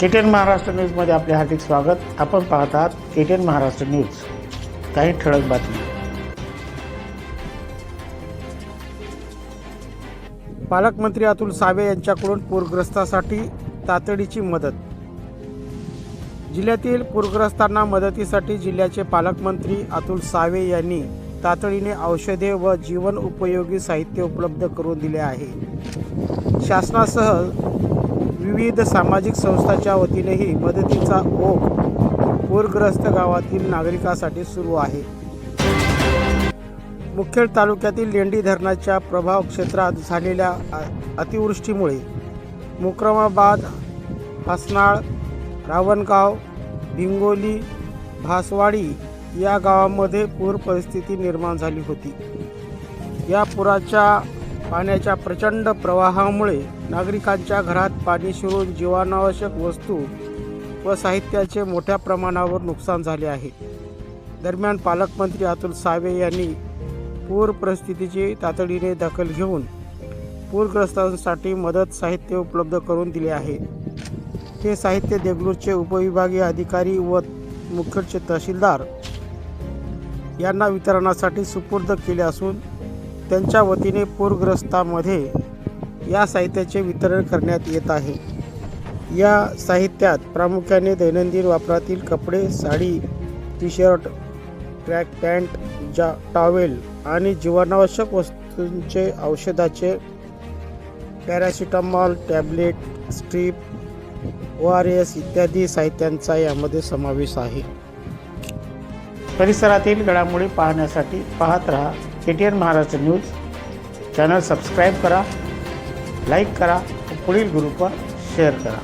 KTN Maharashtra न्यूजमध्ये आपले हार्दिक स्वागत. आपण पाहत आहात केटीएन महाराष्ट्र न्यूज. काही ठळक बातमी पालकमंत्री अतुल सावे यांच्याकडून पूरग्रस्तासाठी तातडीची मदत. जिल्ह्यातील पूरग्रस्तांना मदतीसाठी जिल्ह्याचे पालकमंत्री अतुल सावे यांनी तातडीने औषधे व जीवन उपयोगी साहित्य उपलब्ध करून दिले आहे. शासनासह विविध सामाजिक संस्थांच्या वतीनेही मदतीचा ओघ पूरग्रस्त गावातील नागरिकांसाठी सुरू आहे. मुखेड तालुक्यातील लेंडी धरणाच्या प्रभाव क्षेत्रात झालेल्या अतिवृष्टीमुळे मुक्रमाबाद हसनाळ रावणगाव भिंगोली भासवाडी या गावामध्ये पूर परिस्थिती निर्माण झाली होती. या पुराच्या पाण्याच्या प्रचंड प्रवाहामुळे नागरिकांच्या घरात पाणी शिरून जीवनावश्यक वस्तू व साहित्याचे मोठ्या प्रमाणावर नुकसान झाले आहे. दरम्यान पालकमंत्री अतुल सावे यांनी पूर परिस्थितीची तातडीने दखल घेऊन पूरग्रस्तांसाठी मदत साहित्य उपलब्ध करून दिले आहे. हे साहित्य देगलूरचे उपविभागीय अधिकारी व मुख्य तहसीलदार यांना वितरणासाठी सुपूर्द केले असून त्यांच्या वतीने पूरग्रस्तामध्ये या साहित्याचे वितरण करण्यात येत आहे. या साहित्यात प्रामुख्याने दैनंदिन वापरातील कपडे sari T shirt track pant जा टॉवेल आणि जीवनावश्यक वस्तूंचे औषधाचे paracetamol tablet strip O R S इत्यादी साहित्यांचा यामध्ये समावेश आहे. परिसरातील घडामोडी पाहण्यासाठी पाहत रहा. K T N Maharashtra news. Channel subscribe करा लाईक करा व पुढील ग्रुपवर शेअर करा.